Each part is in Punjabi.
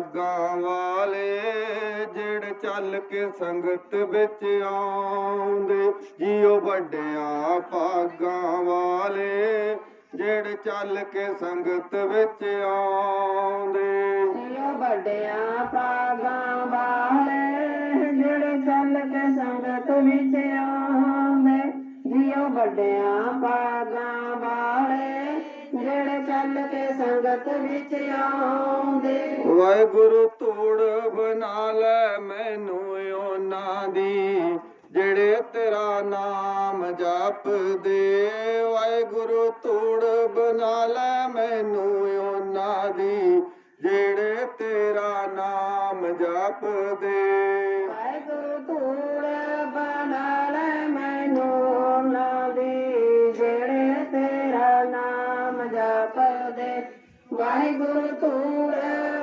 ਭਾਗਾਂ ਵਾਲੇ ਜਿਹੜੇ ਚੱਲ ਕੇ ਸੰਗਤ ਵਿੱਚ ਆਉਂਦੇ। ਜੀਓ ਵੱਡਿਆਂ ਭਾਗਾਂ ਵਾਲੇ ਜਿਹੜੇ ਚੱਲ ਕੇ ਸੰਗਤ ਵਿੱਚ ਆਉਂਦੇ। ਜੀਓ ਵੱਡਿਆਂ ਪਾਗਾਂ ਵਾਲੇ ਜਿਹੜੇ ਚੱਲ ਕੇ ਸੰਗਤ ਵਿੱਚ ਆਉਂਦੇ। ਜੀਓ ਵੱਡਿਆਂ ਭਾਗਾਂ ਵਾਲੇ ਚੱਲ ਕੇ ਸੰਗਤ ਵਿੱਚ ਆਉਂਦੇ। ਵਾਹਿਗੁਰੂ ਧੂੜ ਬਣਾ ਲੈ ਮੈਨੂੰ ਉਹਨਾਂ ਦੀ ਜਿਹੜੇ ਤੇਰਾ ਨਾਮ ਜਪਦੇ। ਵਾਹਿਗੁਰੂ ਧੂੜ ਬਣਾ ਲੈ ਮੈਨੂੰ ਉਹਨਾਂ ਦੀ ਜਿਹੜੇ ਤੇਰਾ ਨਾਮ ਜਪਦੇ। ਵਾਹਿਗੁਰੂ ਧੂੜ ਜਪਦੇ ਵਾਹਿਗੁਰੂ ਧੂੜ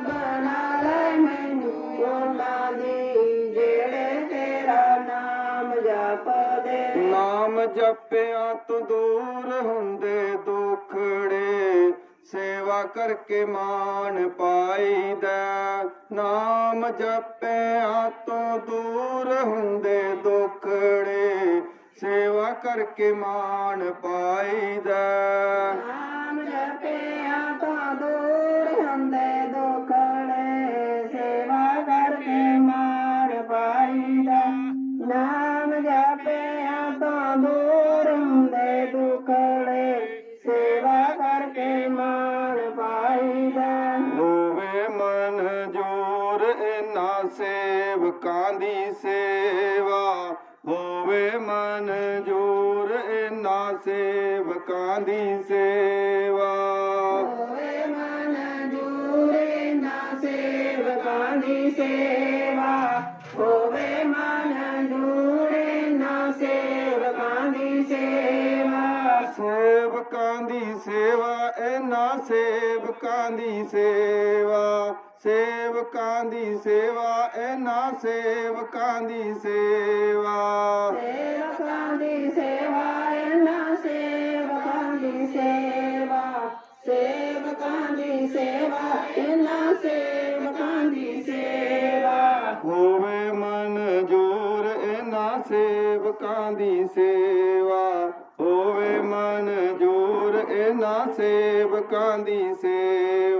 ਬਣਾ ਲੈ ਮੈਨੂੰ ਉਹਨਾਂ ਦੀ, ਜਿਹੜੇ ਤੇਰਾ ਨਾਮ ਜਪਦੇ ਨਾਮ ਜਪਿਆਂ ਤੋਂ ਦੂਰ ਹੁੰਦੇ ਦੁਖੜੇ, ਸੇਵਾ ਕਰਕੇ ਮਾਨ ਪਾਈਦਾ। ਨਾਮ ਜਪਿਆਂ ਤੋਂ ਦੂਰ ਹੁੰਦੇ ਦੁਖੜੇ, ਸੇਵਾ ਕਰਕੇ ਮਾਨ ਪਾਈਦਾ। ਤਾਂ ਦੂਰ ਹੁੰਦੇ ਦੁਖੜੇ ਸੇਵਾ ਕਰਕੇ ਮਾਰ ਪਾਈਦਾ। ਹੋਵੇ ਮਨ ਜੋਰ ਇਨਾ ਸੇਵਕਾਂ ਦੀ ਸੇਵਾ। ਹੋਵੇ ਮਨ ਜੋਰ ਇਨਾ ਸੇਵਕਾਂ ਦੀ ਸੇਵਾ। ਹੋਵੇ ਮਨ ਜੂਰੇ ਨਾ ਸੇਵਕਾਂ ਦੀ ਸੇਵਾ। ਸੇਵਕਾਂ ਦੀ ਸੇਵਾ ਇਨਾ ਸੇਵਕਾਂ ਦੀ ਸੇਵਾ ਸੇਵਕਾਂ ਦੀ ਸੇਵਾ ਇਨਾ ਸੇਵਕਾਂ ਦੀ ਸੇਵਾ। ਸੇਵਕਾਂ ਦੀ ਸੇਵਾ ਇਹਨਾਂ ਸੇਵਕਾਂ ਦੀ ਸੇਵਾ ਸੇਵਕਾਂ ਦੀ ਸੇਵਾ ਇਹਨਾਂ ਸੇਵਕਾਂ ਦੀ ਸੇਵਾ। ਹੋਵੇ ਮਨ ਜੋਰ ਇਹਨਾਂ ਸੇਵਕਾਂ ਦੀ ਸੇਵਾ ਹੋਵੇ ਮਨ ਇਹਨਾਂ ਸੇਵਕਾਂ ਦੀ ਸੇਵਾ